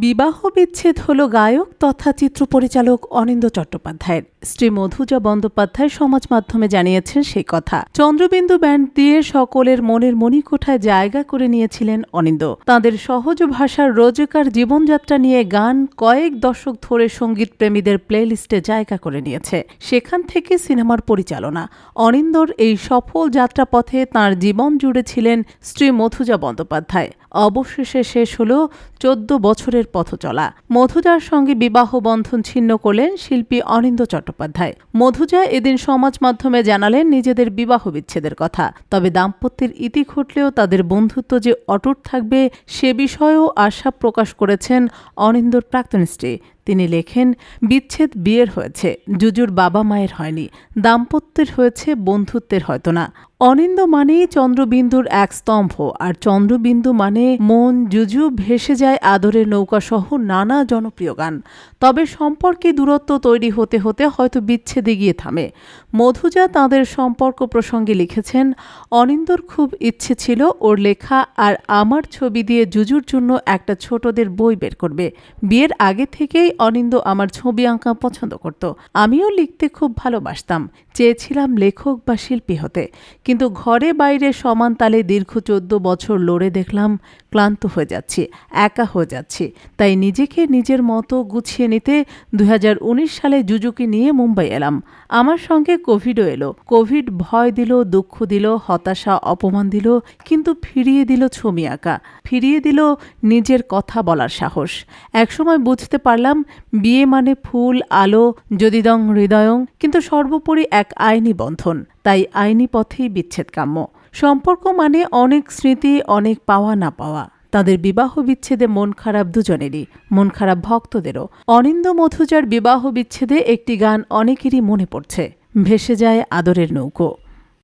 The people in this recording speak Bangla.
বিবাহ বিচ্ছেদ হল গায়ক তথা চিত্র পরিচালক অনিন্দ চট্টোপাধ্যায়ের। স্ত্রী মধুজা বন্দ্যোপাধ্যায় সমাজ মাধ্যমে জানিয়েছেন সেই কথা। চন্দ্রবিন্দু ব্যান্ড দিয়ে সকলের মনের মণিকোঠায় জায়গা করে নিয়েছিলেন অনিন্দ। তাদের সহজ ভাষার রোজকার জীবনযাত্রা নিয়ে গান কয়েক দশক ধরে সংগীত প্রেমীদের প্লেলিস্টে জায়গা করে নিয়েছে। সেখান থেকে সিনেমার পরিচালনা। অনিন্দর এই সফল যাত্রাপথে তার জীবন জুড়ে ছিলেন স্ত্রী মধুজা বন্দ্যোপাধ্যায়। অবশেষে শেষ হল চোদ্দ বছরের পথ চলা। মধুজার সঙ্গে বিবাহ বন্ধন ছিন্ন করলেন শিল্পী অনিন্দ চট্টোপাধ্যায়। মধুজা এদিন সমাজ মাধ্যমে জানালেন নিজেদের বিবাহ বিচ্ছেদের কথা। তবে দাম্পত্যের ইতি ঘটলেও তাদের বন্ধুত্ব যে অটুট থাকবে সে বিষয়েও আশা প্রকাশ করেছেন অনিন্দর প্রাক্তন স্ত্রী। তিনি লেখেন, বিচ্ছেদ বিয়ের হয়েছে, জুজুর বাবা মায়ের হয়নি, দাম্পত্যের হয়েছে, বন্ধুত্বের হয়তো না। অনিন্দ মানেই চন্দ্রবিন্দুর এক স্তম্ভ, আর চন্দ্রবিন্দু মানে মন, জুজু, ভেসে যায় আদরের নৌকাসহ নানা জনপ্রিয় গান। তবে সম্পর্কে দূরত্ব তৈরি হতে হতে হয়তো বিচ্ছেদে গিয়ে থামে। মধুজা তাঁদের সম্পর্ক প্রসঙ্গে লিখেছেন, অনিন্দর খুব ইচ্ছে ছিল ওর লেখা আর আমার ছবি দিয়ে জুজুর জন্য একটা ছোটদের বই বের করবে। বিয়ের আগে থেকেই অনিন্দ আমার ছবি আঁকা পছন্দ করত। আমিও লিখতে খুব ভালোবাসতাম। চেয়েছিলাম লেখক বা শিল্পী হতে। কিন্তু ঘরে বাইরে সমান তালে দীর্ঘ চোদ্দ বছর লড়ে দেখলাম, ক্লান্ত হয়ে যাচ্ছি, একা হয়ে যাচ্ছি। তাই নিজেকে নিজের মতো গুছিয়ে নিতে দু হাজার উনিশ সালে জুজুকে নিয়ে মুম্বাই এলাম। আমার সঙ্গে কোভিডও এলো। কোভিড ভয় দিল, দুঃখ দিল, হতাশা, অপমান দিল, কিন্তু ফিরিয়ে দিল ছবি আঁকা। ফিরিয়ে দিল নিজের কথা বলার সাহস। একসময় বুঝতে পারলাম বিয়ে মানে ফুল, আলো, যদিদং হৃদয়ং, কিন্তু সর্বোপরি এক আইনি বন্ধন। তাই আইনি পথেই বিচ্ছেদ কাম্য সম্পর্ক মানে অনেক স্মৃতি, অনেক পাওয়া না পাওয়া। তাদের বিবাহ বিচ্ছেদে মন খারাপ দুজনেরই, মন খারাপ ভক্তদেরও। অনিন্দ মধুজার বিবাহ বিচ্ছেদে একটি গান অনেকেরই মনে পড়ছে। ভেসে যায় আদরের নৌকো।